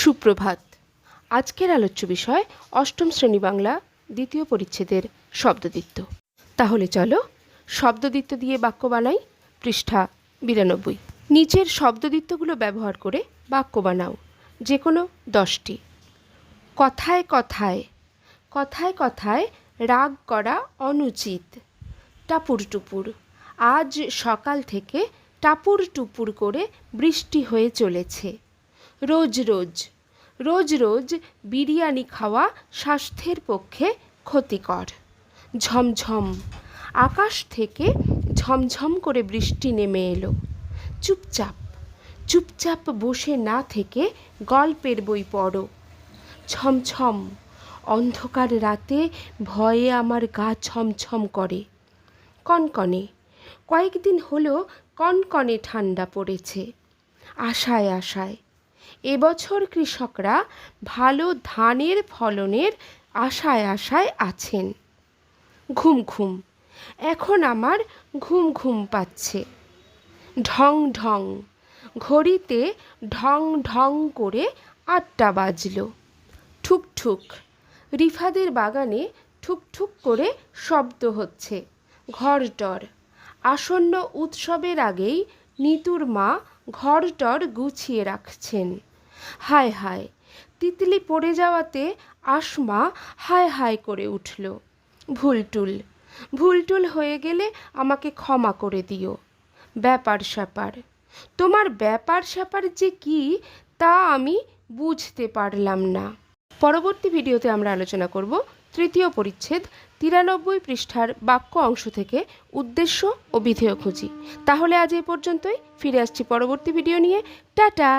সুপ্রভাত। আজকের আলোচ্য বিষয় অষ্টম শ্রেণি বাংলা দ্বিতীয় পরিচ্ছেদের শব্দদিত্য তাহলে চলো শব্দদিত্য দিয়ে বাক্য বানাই, পৃষ্ঠা বিরানব্বই। নিচের শব্দদিত্যগুলো ব্যবহার করে বাক্য বানাও যে কোনো দশটি। কথায় কথায় কথায় কথায় রাগ করা অনুচিত। টাপুর টুপুর, আজ সকাল থেকে টাপুর টুপুর করে বৃষ্টি হয়ে চলেছে। রোজ রোজ। রোজ রোজ বিরিয়ানি খাওয়া স্বাস্থ্যের পক্ষে ক্ষতিকর। ঝমঝম। আকাশ থেকে ঝমঝম করে বৃষ্টি নেমে এলো। চুপচাপ চুপচাপ বসে না থেকে গল্পের বই পড়ো। ছমছম অন্ধকার রাতে ভয়ে আমার গা ছমছম করে। কনকনে। কয়েকদিন হলো কনকনে ঠান্ডা পড়েছে। আশায় আশায়। এবছর কৃষকরা ভালো ধানের ফলনের আশায় আশায় আছেন। ঘুম ঘুম। এখন আমার ঘুম ঘুম পাচ্ছে। ঢং ঢং। ঘড়িতে ঢং ঢং করে আটটা বাজল। ঠুক ঠুক। রিফাদের বাগানে ঠুক ঠুক করে শব্দ হচ্ছে। ঘরটর। আসন্ন উৎসবের আগেই নিতুর মা ঘরটর গুছিয়ে রাখছেন। হায় হায়। তিতলি পড়ে যাওয়াতে আসমা হায় হায় করে উঠল। ভুলটুল ভুলটুল হয়ে গেলে আমাকে ক্ষমা করে দিও। ব্যাপার স্যাপার, তোমার ব্যাপার স্যাপার যে কি তা আমি বুঝতে পারলাম না। পরবর্তী ভিডিওতে আমরা আলোচনা করব তৃতীয় পরিচ্ছেদ তিরানব্বই পৃষ্ঠার বাক্য অংশ থেকে উদ্দেশ্য ও বিধেয় খুঁজি। তাহলে আজ এ পর্যন্তই। ফিরে আসছি পরবর্তী ভিডিও নিয়ে। টাটা!